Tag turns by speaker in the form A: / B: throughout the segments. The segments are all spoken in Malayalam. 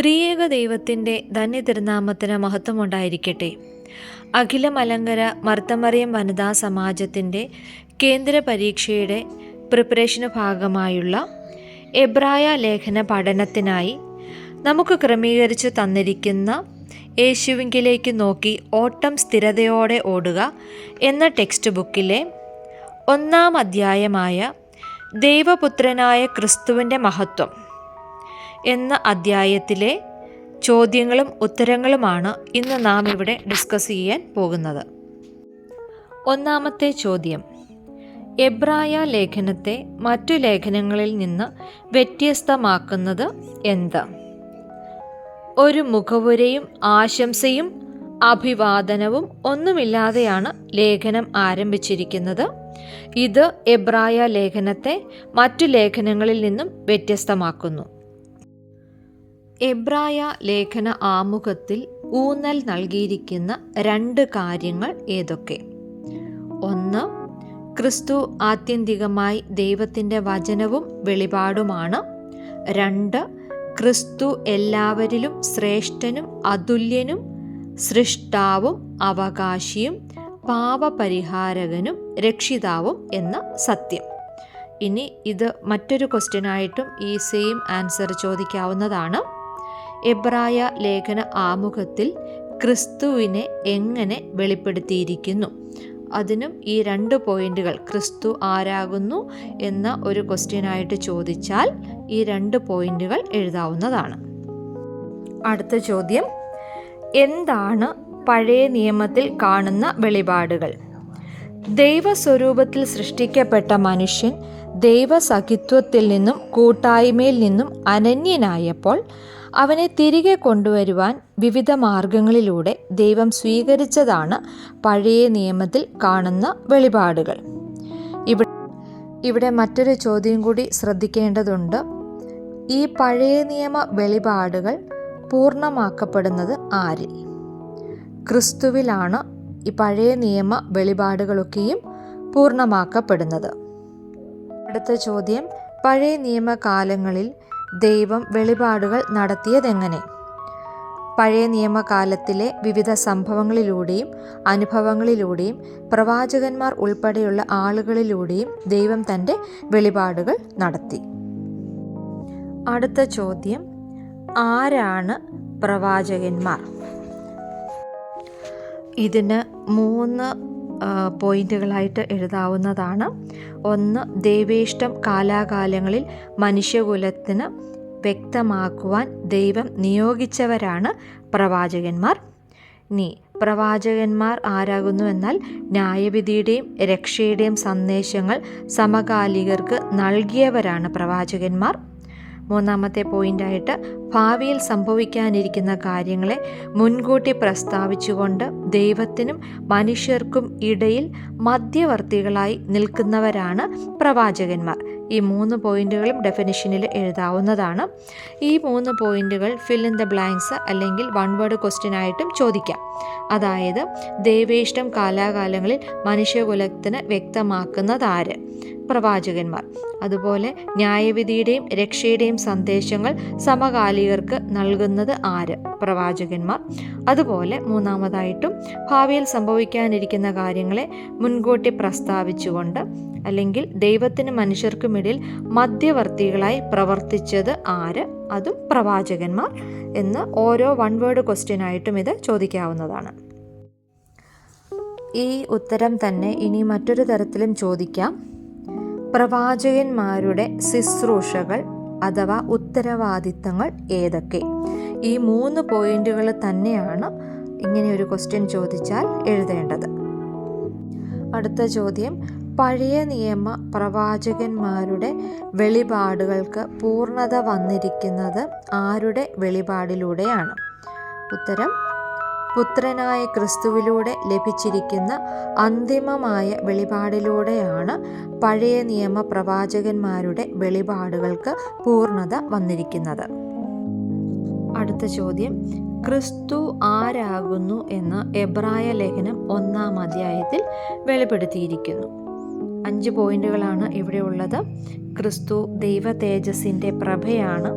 A: ത്രിയേക ദൈവത്തിന്റെ ധന്യതിരുനാമത്തിന് മഹത്വമുണ്ടായിരിക്കട്ടെ. അഖില മലങ്കര മർത്തമറിയം വനിതാ സമാജത്തിന്റെ കേന്ദ്ര പരീക്ഷയുടെ പ്രിപ്പറേഷന് ഭാഗമായുള്ള എബ്രായ ലേഖന പഠനത്തിനായി നമുക്ക് ക്രമീകരിച്ച് തന്നിരിക്കുന്ന യേശുവിങ്കിലേക്ക് നോക്കി ഓട്ടം സ്ഥിരതയോടെ ഓടുക എന്ന ടെക്സ്റ്റ് ബുക്കിലെ ഒന്നാം അധ്യായമായ ദൈവപുത്രനായ ക്രിസ്തുവിന്റെ മഹത്വം. എന്ന അധ്യായത്തിലെ ചോദ്യങ്ങളും ഉത്തരങ്ങളുമാണ് ഇന്ന് നാം ഇവിടെ ഡിസ്കസ് ചെയ്യാൻ പോകുന്നത്. ഒന്നാമത്തെ ചോദ്യം. എബ്രായ ലേഖനത്തെ മറ്റു ലേഖനങ്ങളിൽ നിന്ന് വ്യത്യസ്തമാക്കുന്നത് എന്ത്? ഒരു മുഖവുരയും ആശംസയും അഭിവാദനവും ഒന്നുമില്ലാതെയാണ് ലേഖനം ആരംഭിച്ചിരിക്കുന്നത്. ഇത് എബ്രായ ലേഖനത്തെ മറ്റു ലേഖനങ്ങളിൽ നിന്നും വ്യത്യസ്തമാക്കുന്നു. എബ്രായ ലേഖന ആമുഖത്തിൽ ഊന്നൽ നൽകിയിരിക്കുന്ന രണ്ട് കാര്യങ്ങൾ ഏതൊക്കെ? ഒന്ന് ക്രിസ്തു ആത്യന്തികമായി ദൈവത്തിന്റെ വചനവും വെളിപാടുമാണ്. രണ്ട് ക്രിസ്തു എല്ലാവരിലും ശ്രേഷ്ഠനും അതുല്യനും സൃഷ്ടാവും അവകാശിയും പാപപരിഹാരകനും രക്ഷിതാവും എന്ന സത്യം. ഇനി ഇത് മറ്റൊരു ക്വസ്റ്റ്യനായിട്ടും ഈ സെയിം ആൻസർ ചോദിക്കാവുന്നതാണ്. എബ്രായ ലേഖന ആമുഖത്തിൽ ക്രിസ്തുവിനെ എങ്ങനെ വെളിപ്പെടുത്തിയിരിക്കുന്നു? അതിനും ഈ രണ്ട് പോയിന്റുകൾ ക്രിസ്തു ആരാകുന്നു എന്ന ഒരു ക്വസ്റ്റ്യനായിട്ട് ചോദിച്ചാൽ ഈ രണ്ട് പോയിന്റുകൾ എഴുതാവുന്നതാണ്. അടുത്ത ചോദ്യം എന്താണ് പഴയ നിയമത്തിൽ കാണുന്ന വെളിപാടുകൾ? ദൈവസ്വരൂപത്തിൽ സൃഷ്ടിക്കപ്പെട്ട മനുഷ്യൻ ദൈവസഖിത്വത്തിൽ നിന്നും കൂട്ടായ്മയിൽ നിന്നും അനന്യനായപ്പോൾ അവനെ തിരികെ കൊണ്ടുവരുവാൻ വിവിധ മാർഗങ്ങളിലൂടെ ദൈവം സ്വീകരിച്ചതാണ് പഴയ നിയമത്തിൽ കാണുന്ന വെളിപാടുകൾ. ഇവിടെ ഇവിടെ മറ്റൊരു ചോദ്യം കൂടി ശ്രദ്ധിക്കേണ്ടതുണ്ട്. ഈ പഴയ നിയമ വെളിപാടുകൾ പൂർണമാക്കപ്പെടുന്നത് ആരിൽ? ക്രിസ്തുവിലാണ് ഈ പഴയ നിയമ വെളിപാടുകളൊക്കെയും പൂർണമാക്കപ്പെടുന്നത്. അടുത്ത ചോദ്യം പഴയ നിയമകാലങ്ങളിൽ ദൈവം വെളിപാടുകൾ നടത്തിയതെങ്ങനെ? പഴയ നിയമകാലത്തിലെ വിവിധ സംഭവങ്ങളിലൂടെയും അനുഭവങ്ങളിലൂടെയും പ്രവാചകന്മാർ ഉൾപ്പെടെയുള്ള ആളുകളിലൂടെയും ദൈവം തന്റെ വെളിപാടുകൾ നടത്തി. അടുത്ത ചോദ്യം ആരാണ് പ്രവാചകന്മാർ? ഇതിന് മൂന്ന് പോയിന്റുകളായിട്ട് എഴുതാവുന്നതാണ്. ഒന്ന് ദൈവേഷ്ടം കാലാകാലങ്ങളിൽ മനുഷ്യകുലത്തിന് വ്യക്തമാക്കുവാൻ ദൈവം നിയോഗിച്ചവരാണ് പ്രവാചകന്മാർ. നീ പ്രവാചകന്മാർ ആരാകുന്നു എന്നാൽ ന്യായവിധിയുടെയും രക്ഷയുടെയും സന്ദേശങ്ങൾ സമകാലികർക്ക് നൽകിയവരാണ് പ്രവാചകന്മാർ. മൂന്നാമത്തെ പോയിന്റായിട്ട് ഭാവിയിൽ സംഭവിക്കാനിരിക്കുന്ന കാര്യങ്ങളെ മുൻകൂട്ടി പ്രസ്താവിച്ചുകൊണ്ട് ദൈവത്തിനും മനുഷ്യർക്കും ഇടയിൽ മധ്യവർത്തികളായി നിൽക്കുന്നവരാണ് പ്രവാചകന്മാർ. ഈ മൂന്ന് പോയിന്റുകളും ഡെഫിനിഷനിൽ എഴുതാവുന്നതാണ്. ഈ മൂന്ന് പോയിന്റുകൾ ഫിൽ ഇൻ ദ ബ്ലാങ്ക്സ് അല്ലെങ്കിൽ വൺ വേർഡ് ക്വസ്റ്റ്യൻ ആയിട്ടും ചോദിക്കാം. അതായത് ദൈവേഷ്ടം കാലാകാലങ്ങളിൽ മനുഷ്യകുലത്തിന് വ്യക്തമാക്കുന്നത് ആര്? പ്രവാചകന്മാർ. അതുപോലെ ന്യായവിധിയുടെയും രക്ഷയുടെയും സന്ദേശങ്ങൾ സമകാലികർക്ക് നൽകുന്നത് ആര്? പ്രവാചകന്മാർ. അതുപോലെ മൂന്നാമതായിട്ടും ഭാവിയിൽ സംഭവിക്കാനിരിക്കുന്ന കാര്യങ്ങളെ മുൻകൂട്ടി പ്രസ്താവിച്ചുകൊണ്ട് അല്ലെങ്കിൽ ദൈവത്തിന് മനുഷ്യർക്കുമിടയിൽ മധ്യവർത്തികളായി പ്രവർത്തിച്ചത് ആര്? അതും പ്രവാചകന്മാർ എന്ന് ഓരോ വൺ വേർഡ് ക്വസ്റ്റ്യനായിട്ടും ഇത് ചോദിക്കാവുന്നതാണ്. ഈ ഉത്തരം തന്നെ ഇനി മറ്റൊരു തരത്തിലും ചോദിക്കാം. പ്രവാചകന്മാരുടെ ശുശ്രൂഷകൾ അഥവാ ഉത്തരവാദിത്തങ്ങൾ ഏതൊക്കെ? ഈ മൂന്ന് പോയിന്റുകൾ തന്നെയാണ് ഇങ്ങനെ ഒരു ക്വസ്റ്റ്യൻ ചോദിച്ചാൽ എഴുതേണ്ടത്. അടുത്ത ചോദ്യം പഴയ നിയമ പ്രവാചകന്മാരുടെ വെളിപാടുകൾക്ക് പൂർണത വന്നിരിക്കുന്നത് ആരുടെ വെളിപാടിലൂടെയാണ്? ഉത്തരം പുത്രനായ ക്രിസ്തുവിലൂടെ ലഭിച്ചിരിക്കുന്ന അന്തിമമായ വെളിപാടിലൂടെയാണ് പഴയ നിയമ പ്രവാചകന്മാരുടെ വെളിപാടുകൾക്ക് പൂർണത വന്നിരിക്കുന്നത്. അടുത്ത ചോദ്യം. ക്രിസ്തു ആരാകുന്നു എന്ന് എബ്രായ ലേഖനം ഒന്നാം അധ്യായത്തിൽ വെളിപ്പെടുത്തിയിരിക്കുന്നു. അഞ്ച് പോയിന്റുകളാണ് ഇവിടെ ഉള്ളത്. ക്രിസ്തു ദൈവ തേജസ്സിന്റെ പ്രഭയാണ്.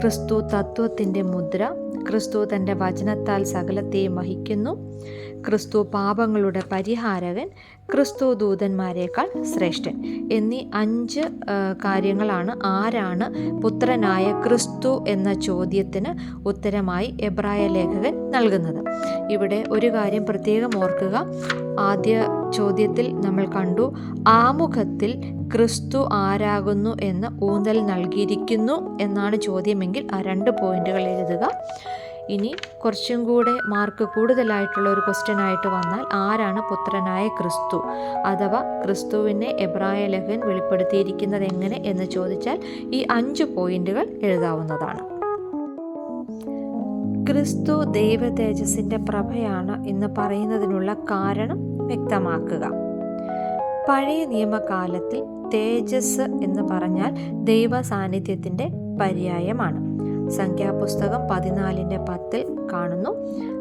A: ക്രിസ്തു തത്വത്തിന്റെ മുദ്ര. ക്രിസ്തു തന്റെ വചനത്താൽ സകലത്തെയും വഹിക്കുന്നു ക്രിസ്തു പാപങ്ങളുടെ പരിഹാരകൻ ക്രിസ്തു ദൂതന്മാരെക്കാൾ ശ്രേഷ്ഠൻ. എന്നീ അഞ്ച് കാര്യങ്ങളാണ് ആരാണ് പുത്രനായ ക്രിസ്തു എന്ന ചോദ്യത്തിന് ഉത്തരമായി എബ്രായ ലേഖകൻ നൽകുന്നത്. ഇവിടെ ഒരു കാര്യം പ്രത്യേകം ഓർക്കുക. ആദ്യ ചോദ്യത്തിൽ നമ്മൾ കണ്ടു. ആമുഖത്തിൽ ക്രിസ്തു ആരാകുന്നു എന്ന് ഊന്നൽ നൽകിയിരിക്കുന്നു എന്നാണ് ചോദ്യമെങ്കിൽ ആ രണ്ട് പോയിന്റുകൾ എഴുതുക. ഇനി കുറച്ചും കൂടെ മാർക്ക് കൂടുതലായിട്ടുള്ള ഒരു ക്വസ്റ്റ്യൻ ആയിട്ട് വന്നാൽ ആരാണ് പുത്രനായ ക്രിസ്തു? അഥവാ ക്രിസ്തുവിനെ എബ്രായ ലഹൻ വെളിപ്പെടുത്തിയിരിക്കുന്നത് എങ്ങനെ എന്ന് ചോദിച്ചാൽ ഈ അഞ്ച് പോയിന്റുകൾ എഴുതാവുന്നതാണ്. ക്രിസ്തു ദൈവ തേജസ്സിന്റെ പ്രഭയാണ് എന്ന് പറയുന്നതിനുള്ള കാരണം വ്യക്തമാക്കുക. പഴയ നിയമകാലത്തിൽ തേജസ് എന്ന് പറഞ്ഞാൽ ദൈവ സാന്നിധ്യത്തിന്റെ പര്യായമാണ്. സംഖ്യാപുസ്തകം പതിനാലിന്റെ പത്തിൽ കാണുന്നു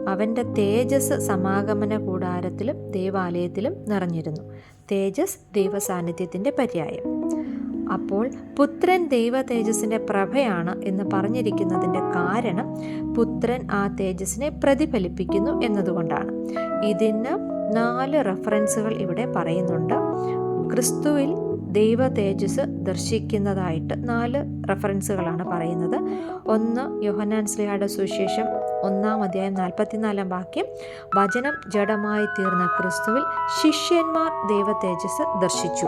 A: അവന്റെ തേജസ് സമാഗമന കൂടാരത്തിലും ദേവാലയത്തിലും നിറഞ്ഞിരുന്നു. തേജസ് ദൈവ സാന്നിധ്യത്തിന്റെ പര്യായം. അപ്പോൾ പുത്രൻ ദൈവ തേജസ്സിന്റെ പ്രഭയാണ് എന്ന് പറഞ്ഞിരിക്കുന്നതിന്റെ കാരണം പുത്രൻ ആ തേജസ്സിനെ പ്രതിഫലിപ്പിക്കുന്നു എന്നതുകൊണ്ടാണ്. ഇതിന് നാല് റെഫറൻസുകൾ ഇവിടെ പറയുന്നുണ്ട്. ക്രിസ്തുവിൽ ദൈവ തേജസ് ദർശിക്കുന്നതായിട്ട് നാല് റെഫറൻസുകളാണ് പറയുന്നത്. ഒന്ന് യോഹന്നാൻ സ്ലിഹയുടെ സുവിശേഷം ഒന്നാം അധ്യായം നാൽപ്പത്തിനാലാം വാക്യം വചനം ജഡമായി തീർന്ന ക്രിസ്തുവിൽ ശിഷ്യന്മാർ ദൈവ തേജസ് ദർശിച്ചു.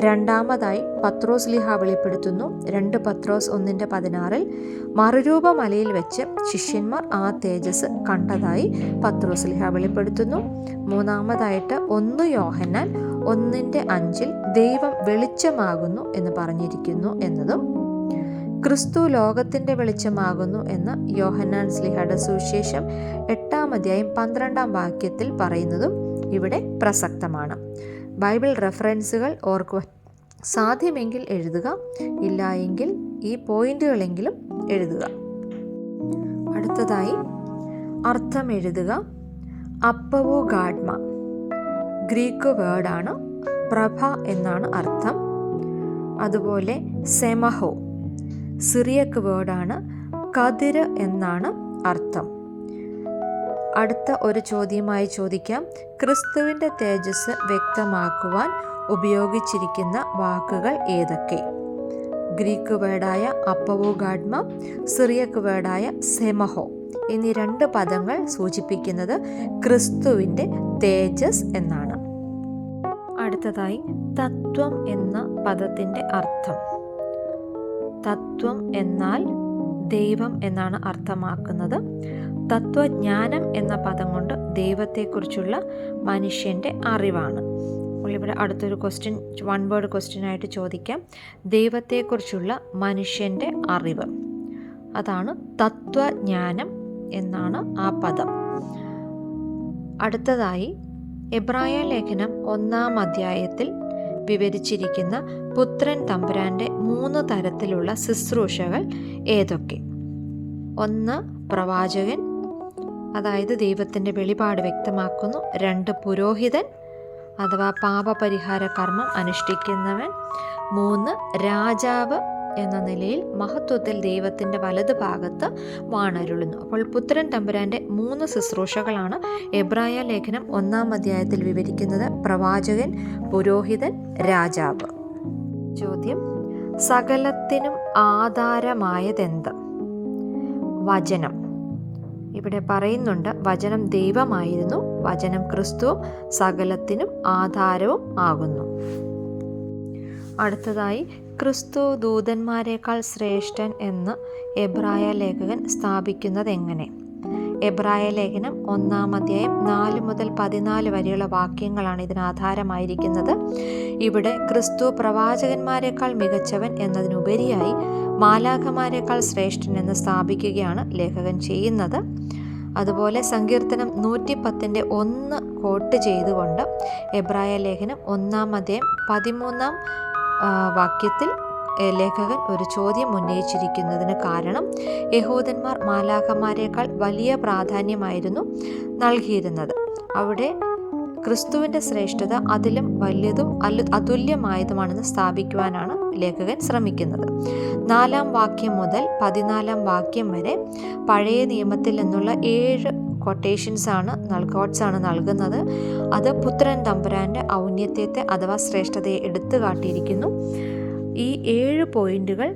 A: രണ്ടാമതായി പത്രോസ് ലിഹ വെളിപ്പെടുത്തുന്നു. രണ്ട് പത്രോസ് ഒന്നിന്റെ പതിനാറിൽ മറുരൂപ മലയിൽ വെച്ച് ശിഷ്യന്മാർ ആ തേജസ് കണ്ടതായി പത്രോസ് ലിഹ വെളിപ്പെടുത്തുന്നു. മൂന്നാമതായിട്ട് ഒന്ന് യോഹന്നാൻ ഒന്നിന്റെ അഞ്ചിൽ ദൈവം വെളിച്ചമാകുന്നു എന്ന് പറഞ്ഞിരിക്കുന്നു എന്നതും ക്രിസ്തു ലോകത്തിന്റെ വെളിച്ചമാകുന്നു എന്ന് യോഹന്നാൻ സ്ലിഹയുടെ സുവിശേഷം എട്ടാം അധ്യായം പന്ത്രണ്ടാം വാക്യത്തിൽ പറയുന്നതും ഇവിടെ പ്രസക്തമാണ്. ബൈബിൾ റെഫറൻസുകൾ ഓർക്കുക സാധ്യമെങ്കിൽ എഴുതുക ഇല്ല എങ്കിൽ ഈ പോയിന്റുകളെങ്കിലും എഴുതുക. അടുത്തതായി അർത്ഥം എഴുതുക അപ്പവോ ഗാഡ്മ. ഗ്രീക്ക് വേർഡാണ് പ്രഭ എന്നാണ് അർത്ഥം. അതുപോലെ സെമഹോ. സിറിയക്ക് വേർഡാണ് കതിര് എന്നാണ് അർത്ഥം. അടുത്ത ഒരു ചോദ്യമായി ചോദിക്കാം. ക്രിസ്തുവിന്റെ തേജസ് വ്യക്തമാക്കുവാൻ ഉപയോഗിച്ചിരിക്കുന്ന വാക്കുകൾ ഏതൊക്കെ? ഗ്രീക്ക് വേർഡായ അപ്പവോഗാഡ്മ സിറിയക്ക് വേർഡായ സെമഹോ എന്നീ രണ്ട് പദങ്ങൾ സൂചിപ്പിക്കുന്നത് ക്രിസ്തുവിന്റെ തേജസ് എന്നാണ്. അടുത്തതായി തത്വം എന്ന പദത്തിന്റെ അർത്ഥം. തത്വം എന്നാൽ ദൈവം എന്നാണ് അർത്ഥമാക്കുന്നത്. തത്വജ്ഞാനം എന്ന പദം കൊണ്ട് ദൈവത്തെക്കുറിച്ചുള്ള മനുഷ്യന്റെ അറിവാണ്. ഇവിടെ അടുത്തൊരു ക്വസ്റ്റ്യൻ വൺ വേർഡ് ക്വസ്റ്റ്യൻ ആയിട്ട് ചോദിക്കാം. ദൈവത്തെക്കുറിച്ചുള്ള മനുഷ്യന്റെ അറിവ്. അതാണ് തത്വജ്ഞാനം എന്നാണ് ആ പദം. അടുത്തതായി എബ്രായ ലേഖനം ഒന്നാം അധ്യായത്തിൽ വിവരിച്ചിരിക്കുന്ന പുത്രൻ തമ്പുരാന്റെ മൂന്ന് തരത്തിലുള്ള ശുശ്രൂഷകൾ ഏതൊക്കെ? ഒന്ന് പ്രവാചകൻ അതായത് ദൈവത്തിന്റെ വെളിപാട് വ്യക്തമാക്കുന്നു. രണ്ട് പുരോഹിതൻ അഥവാ പാപപരിഹാര കർമ്മം അനുഷ്ഠിക്കുന്നവൻ. മൂന്ന് രാജാവ് എന്ന നിലയിൽ മഹത്വത്തിൽ ദൈവത്തിന്റെ വലത് ഭാഗത്ത് വാണരുളുന്നു. അപ്പോൾ പുത്രൻ തമ്പുരാന്റെ മൂന്ന് ശുശ്രൂഷകളാണ് എബ്രായ ലേഖനം ഒന്നാം അധ്യായത്തിൽ വിവരിക്കുന്നത്. പ്രവാചകൻ പുരോഹിതൻ രാജാവ്. ചോദ്യം സകലത്തിനും ആധാരമായതെന്ത്? വചനം. ഇവിടെ പറയുന്നുണ്ട് വചനം ദൈവമായിരുന്നു വചനം ക്രിസ്തു സകലത്തിനും ആധാരവും ആകുന്നു. അടുത്തതായി ക്രിസ്തു ദൂതന്മാരെക്കാൾ ശ്രേഷ്ഠൻ എന്ന് എബ്രായ ലേഖകൻ സ്ഥാപിക്കുന്നത് എങ്ങനെ എബ്രായ ലേഖനം ഒന്നാം അധ്യായം നാല് മുതൽ പതിനാല് വരെയുള്ള വാക്യങ്ങളാണ് ഇതിന് ആധാരമായിരിക്കുന്നത്. ഇവിടെ ക്രിസ്തു പ്രവാചകന്മാരെക്കാൾ മികച്ചവൻ എന്നതിനുപരിയായി മാലാഖമാരെക്കാൾ ശ്രേഷ്ഠൻ എന്ന് സ്ഥാപിക്കുകയാണ് ലേഖകൻ ചെയ്യുന്നത്. അതുപോലെ സങ്കീർത്തനം നൂറ്റി പത്തിന്റെ ഒന്ന് കോട്ട് ചെയ്തുകൊണ്ട് എബ്രായ ലേഖനം ഒന്നാം അധ്യായം പതിമൂന്നാം വാക്യത്തിൽ ലേഖകൻ ഒരു ചോദ്യം ഉന്നയിച്ചിരിക്കുന്നതിന് കാരണം യഹോദന്മാർ മാലാഖമാരെക്കാൾ വലിയ പ്രാധാന്യമായിരുന്നു നൽകിയിരുന്നത്. അവിടെ ക്രിസ്തുവിന്റെ ശ്രേഷ്ഠത അതിലും വലിയതും അല്ലു അതുല്യമായതുമാണെന്ന് സ്ഥാപിക്കുവാനാണ് ലേഖകൻ ശ്രമിക്കുന്നത്. നാലാം വാക്യം മുതൽ പതിനാലാം വാക്യം വരെ പഴയ നിയമത്തിൽ നിന്നുള്ള ഏഴ് കൊട്ടേഷൻസ് ആണ് കോട്ട്സ് ആണ് നൽകുന്നത്. അത് പുത്രൻ തമ്പുരാന്റെ ഔന്നത്യത്തെ അഥവാ ശ്രേഷ്ഠതയെ എടുത്തു കാട്ടിയിരിക്കുന്നു. ഈ ഏഴ് പോയിന്റുകൾ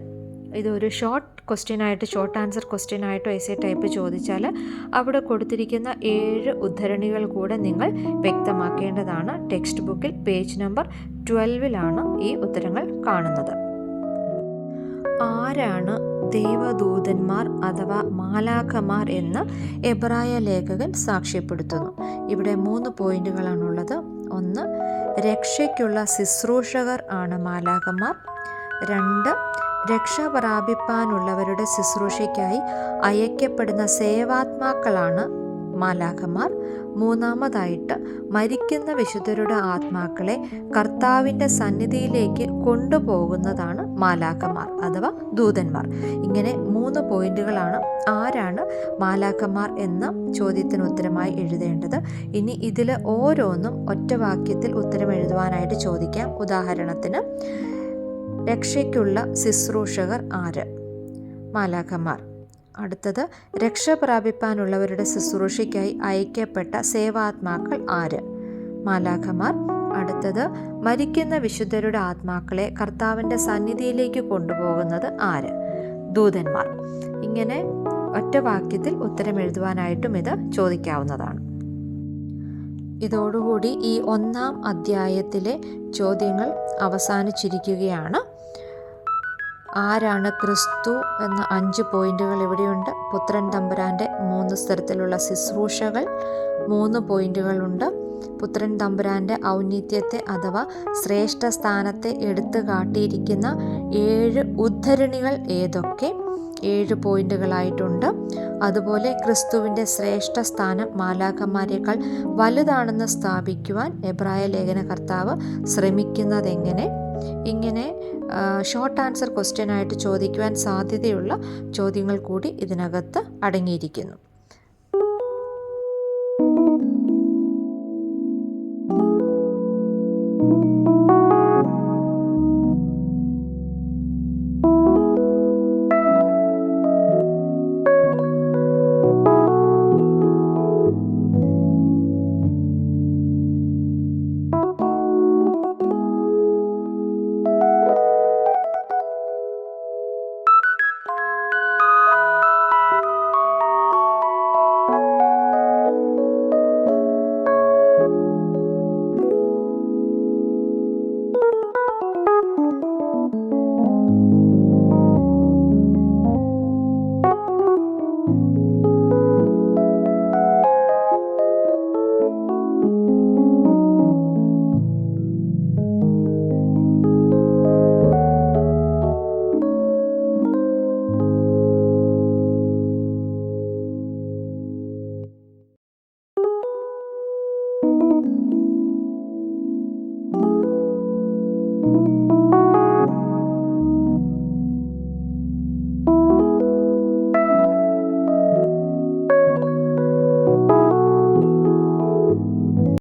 A: ഇതൊരു ഷോർട്ട് ക്വസ്റ്റ്യൻ ആയിട്ട് ഷോർട്ട് ആൻസർ ക്വസ്റ്റ്യൻ ആയിട്ടോ എസ് ടൈപ്പ് ചോദിച്ചാൽ അവിടെ കൊടുത്തിരിക്കുന്ന ഏഴ് ഉദ്ധരണികൾ കൂടെ നിങ്ങൾ വ്യക്തമാക്കേണ്ടതാണ്. ടെക്സ്റ്റ് ബുക്കിൽ പേജ് നമ്പർ ട്വൽവിലാണ് ഈ ഉത്തരങ്ങൾ കാണുന്നത്. ആരാണ് ദൈവദൂതന്മാർ അഥവാ മാലാഖമാർ എന്ന് എബ്രായ ലേഖകൻ സാക്ഷ്യപ്പെടുത്തുന്നു. ഇവിടെ മൂന്ന് പോയിന്റുകളാണുള്ളത്. ഒന്ന് രക്ഷയ്ക്കുള്ള ശുശ്രൂഷകർ ആണ് മാലാഖമാർ. രണ്ട് രക്ഷ പ്രാപിപ്പാനുള്ളവരുടെ ശുശ്രൂഷയ്ക്കായി അയക്കപ്പെടുന്ന സേവാത്മാക്കളാണ് മാലാഖമാർ. മൂന്നാമതായിട്ട് മരിക്കുന്ന വിശുദ്ധരുടെ ആത്മാക്കളെ കർത്താവിന്റെ സന്നിധിയിലേക്ക് കൊണ്ടുപോകുന്നതാണ് മാലാക്കന്മാർ അഥവാ ദൂതന്മാർ. ഇങ്ങനെ മൂന്ന് പോയിന്റുകളാണ് ആരാണ് മാലാക്കന്മാർ എന്ന ചോദ്യത്തിന് ഉത്തരമായി എഴുതേണ്ടത്. ഇനി ഇതിൽ ഓരോന്നും ഒറ്റ വാക്യത്തിൽ ഉത്തരം എഴുതുവാനായിട്ട് ചോദിക്കാം. ഉദാഹരണത്തിന് രക്ഷയ്ക്കുള്ള ശുശ്രൂഷകർ ആര്? മാലാഖമാർ. അടുത്തത് രക്ഷ പ്രാപിപ്പാനുള്ളവരുടെ ശുശ്രൂഷയ്ക്കായി അയക്കപ്പെട്ട സേവാത്മാക്കൾ ആര്? മാലാഖമാർ. അടുത്തത് മരിക്കുന്ന വിശുദ്ധരുടെ ആത്മാക്കളെ കർത്താവിന്റെ സന്നിധിയിലേക്ക് കൊണ്ടുപോകുന്നത് ആര്? ദൂതന്മാർ. ഇങ്ങനെ ഒറ്റ വാക്യത്തിൽ ഉത്തരം എഴുതുവാനായിട്ടും ഇത് ചോദിക്കാവുന്നതാണ്. ഇതോടുകൂടി ഈ ഒന്നാം അധ്യായത്തിലെ ചോദ്യങ്ങൾ അവസാനിച്ചിരിക്കുകയാണ്. ആരാണ് ക്രിസ്തു എന്ന അഞ്ച് പോയിന്റുകൾ ഇവിടെയുണ്ട്. പുത്രൻ തമ്പുരാന്റെ മൂന്ന് സ്ഥലത്തിലുള്ള ശുശ്രൂഷകൾ മൂന്ന് പോയിന്റുകളുണ്ട്. പുത്രൻ തമ്പുരാന്റെ ഔന്നിത്യത്തെ അഥവാ ശ്രേഷ്ഠ സ്ഥാനത്തെ എടുത്തു കാട്ടിയിരിക്കുന്ന ഏഴ് ഉദ്ധരണികൾ ഏതൊക്കെ? ഏഴ് പോയിന്റുകളായിട്ടുണ്ട്. അതുപോലെ ക്രിസ്തുവിന്റെ ശ്രേഷ്ഠ സ്ഥാനം മാലാഖന്മാരെക്കാൾ വലുതാണെന്ന് സ്ഥാപിക്കുവാൻ എബ്രായ ലേഖന ലേഖനകർത്താവ് ശ്രമിക്കുന്നതെങ്ങനെ? ഇങ്ങനെ ഷോർട്ട് ആൻസർ ക്വസ്റ്റ്യൻ ആയിട്ട് ചോദിക്കുവാൻ സാധ്യതയുള്ള ചോദ്യങ്ങൾ കൂടി ഇതിനകത്ത് അടങ്ങിയിരിക്കുന്നു.